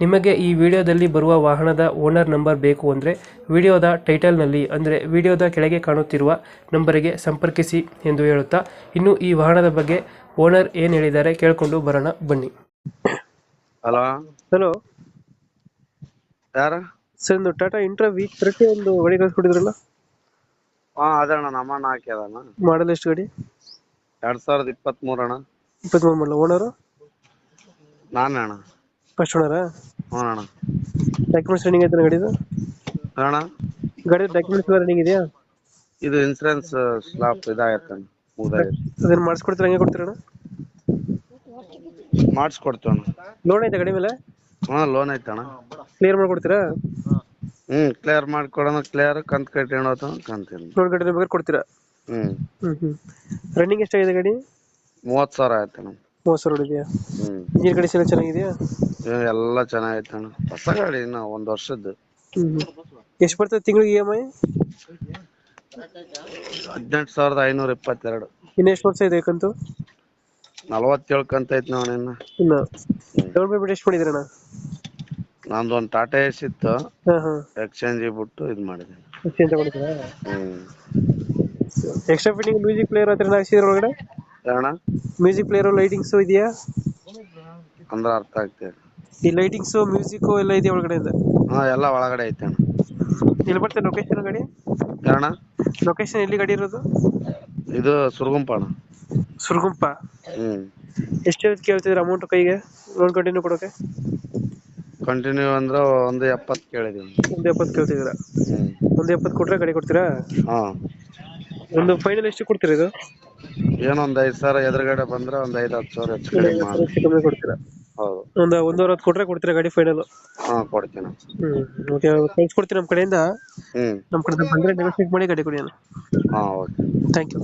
ನಿಮಗೆ ಈ ವಿಡಿಯೋದಲ್ಲಿ ಬರುವ ವಾಹನದ ಓನರ್ ನಂಬರ್ ಬೇಕು ಅಂದರೆ ವಿಡಿಯೋದ ಟೈಟಲ್ನಲ್ಲಿ ಅಂದರೆ ವಿಡಿಯೋದ ಕೆಳಗೆ ಕಾಣುತ್ತಿರುವ ನಂಬರಿಗೆ ಸಂಪರ್ಕಿಸಿ ಎಂದು ಹೇಳುತ್ತಾ ಇನ್ನು ಈ ವಾಹನದ ಬಗ್ಗೆ ಓನರ್ ಏನು ಹೇಳಿದ್ದಾರೆ ಕೇಳಿಕೊಂಡು ಬರೋಣ ಬನ್ನಿ. ಹಲೋ? ಹಲೋ? ಯಾರ? ಸರ್ ಒಂದು ಟಾಟಾ ಇಂಟ್ರಾ ವೀಕ್ ಪ್ರತಿ ಒಂದು ಗಾಡಿ ಕಳಿಸ್ಕೊಟ್ಟಿದ್ರಲ್ಲ? ಹಾ ಅದಣ್ಣ ನಮ್ಮಣ್ಣ ಹಾಕ್ಯದಣ್ಣ ಮಾಡಲ್ ಎಷ್ಟು ಗಾಡಿ? ಎರಡ್ ಸಾವಿರದ ಇಪ್ಪತ್ತ್ ಅಣ್ಣ. ಇಪ್ಪತ್ತ್ಮೂರು ಮಾಡಲ. ಓನರು? ನಾನೇ ಅಣ್ಣ. ಫಸ್ಟ್ ಓನರಾ ಹ್ಞೂ ಅಣ್ಣ. ಡಾಕ್ಯುಮೆಂಟ್ಸ್ ರನ್ನಿಂಗ್ ಐತೆ ಗಾಡಿದು? ಅಣ್ಣ. ಗಾಡಿ ಡಾಕ್ಯುಮೆಂಟ್ಸ್ ಎಲ್ಲ ರನ್ನಿಂಗ್ ಇದೆಯಾ? ಇದು ಇನ್ಸೂರೆನ್ಸ್ ಸ್ಲಾಪ್ ಇದಾಗತ್ತಣ್ಣ ಮುಗ್ದಾಗೈತೆ. ಅದನ್ನು ಮಾಡಿಸ್ಕೊಡ್ತೀರ ಹಂಗೆ ಕೊಡ್ತೀರಣ್ಣ ಮಾಡಿಸ್ಕೊಡ್ತೀವಿ ಅಣ್ಣ. ಲೋನ್ ಐತೆ ಗಾಡಿ ಮೇಲೆ? ಹಾಂ ಲೋನ್ ಐತಣ್ಣ ಕ್ಲಿಯರ್ ಮಾಡ್ಕೊಡ್ತೀರಾ? ಹ್ಮ್ ಕ್ಲಿಯರ್ ಮಾಡ್ಕೊಡೋಣ ಕ್ಲಿಯರ್ ಕಂತು ಕಟ್ಟಿ ಕಂತೀನಿ ಲೋನ್ ಗಾಡಿ ಬೇಕಾದ್ರೆ ಕೊಡ್ತೀರಾ? ಹ್ಮ್ ಹ್ಮ್ ಹ್ಮ್. ರನ್ನಿಂಗ್ ಎಷ್ಟಾಗಿದೆ ಗಾಡಿ? ಮೂವತ್ತು ಸಾವಿರ ಆಯ್ತಣ್ಣ. ಮೂವತ್ತು ಸಾವಿರ ಇದೆಯಾ ಹ್ಮ್. ಇಂಜಿನ್ ಗಾಡಿ ಎಲ್ಲ ಚೆನ್ನಾಗಿದೆಯಾ? ಎಲ್ಲ ಚೆನ್ನಾಗೈತಣ್ಣ ಹೊಸ ಗಾಡಿ ಇನ್ನ ಒಂದ್ ವರ್ಷದ್ದು. ಹ್ಮ್. ಎಷ್ಟು ಬರ್ತದೆ ತಿಂಗಳಿಗೆ ಇ ಎಂ ಐ ಹದಿನೆಂಟು ಸಾವಿರದ ಐನೂರ ಇಪ್ಪತ್ತೆರಡು. ಇನ್ನ ಎಷ್ಟು ವರ್ಷ ಇದೆ ಕಂತು? ನಲವತ್ತೇಳು ಕಂತ ಐತಿ ನೋಡಿ ಇನ್ನ. ಇನ್ನು. ಡೌನ್ ಪೇಮೆಂಟ್ ಎಷ್ಟು ಮಾಡಿದ್ರಣ್ಣ? ನಂದು ಒಂದು ಟಾಟಾ ಎಸ್ ಇತ್ತು. ಹಾಂ ಹಾಂ. ಎಕ್ಸ್ಚೇಂಜ್ ಬಿಟ್ಟು ಇದು ಮಾಡಿದೆ. ಎಕ್ಸ್ಚೇಂಜ್ ಅಂತ ಹ್ಮ್. ಎಕ್ಸ್ಟ್ರಾ ಫಿಟ್ಟಿಂಗ್ ಮ್ಯೂಸಿಕ್ ಪ್ಲೇಯರ್ ಹತ್ರ ಹಾಕ್ಸಿದ್ರ ಒಳಗಡೆ? ಅಣ್ಣ ಮ್ಯೂಸಿಕ್ ಪ್ಲೇಯರ್ ಲೈಟಿಂಗ್ಸ್ ಇದೆಯಾ? ಅಂದ್ರೆ ಅರ್ಥ ಆಗ್ತಿದೆ ಈ ಲೈಟಿಂಗ್ಸ್ ಮ್ಯೂಸಿಕ್ ಎಲ್ಲ ಇದೆಯಾ ಒಳಗಡೆ ಇಂದ ಹಾ ಎಲ್ಲ ಒಳಗಡೆ ಐತೆ ಅಣ್ಣ. ಎಲ್ಲಿ ಬರ್ತದೆ ಲೊಕೇಶನ್ ಗಾಡಿ? ಅಣ್ಣ ಲೊಕೇಶನ್ ಎಲ್ಲಿ ಗಾಡಿ ಇರೋದು? ಇದು ಸುರಗುಂಪ ಅಣ್ಣ. ಸುರಗುಂಪ? ಹ್ಮ್. ಎಷ್ಟು ಹೇಳ್ತ ಕೇಳ್ತಿದ್ರ ಅಮೌಂಟ್ ಕೈಗೆ? ಲೋನ್ ಕಂಟಿನ್ಯೂ ಕೊಡೋಕೆ? ಕಂಟಿನ್ಯೂ ಅಂದ್ರೆ ಒಂದು ಎಪ್ಪತ್ತು ಕೇಳಿದೀನಿ. ಒಂದು ಎಪ್ಪತ್ತು ಕೇಳ್ತಿದ್ರ? ಹ್ಮ್. ಒಂದು ಎಪ್ಪತ್ತು ಕೊಟ್ರೆ ಗಾಡಿ ಕೊಡ್ತೀರಾ? ಹಾ. ಒಂದು ಫೈನಲ್ ಎಷ್ಟು ಕೊಡ್ತೀರಾ ಇದು? ಏನೋ ಒಂದ್ ಐದ್ ಸಾವಿರ ಎದುರುಗಡೆ ಬಂದ್ರೆ ಒಂದ್ ಐದ್ ಹತ್ತು ಸಾವಿರ ಹೆಚ್ಚು ಕಡಿಮೆ ಮಾಡಿ. ಹೆಚ್ಚು ಕಮ್ಮಿ ಕೊಡ್ತೀರಾ? ಹೌದು. ಒಂದು ಒಂದೂವರೆ ಹತ್ತು ಕೊಟ್ರೆ ಕೊಡ್ತೀರಾ ಗಾಡಿ ಫೈನಲ್ ಹಾ ಕೊಡ್ತೀನಿ. ಹ್ಮ್ ಓಕೆ ಕಳ್ಸ್ಕೊಡ್ತೀನಿ ನಮ್ಮ ಕಡೆಯಿಂದ. ಹ್ಮ್. ನಮ್ಮ ಕಡೆ ಬಂದ್ರೆ ನೆಗೋಸಿಯೇಟ್ ಮಾಡಿ ಗಾಡಿ ಕೊಡಿ ಹಾ ಓಕೆ ಥ್ಯಾಂಕ್ ಯು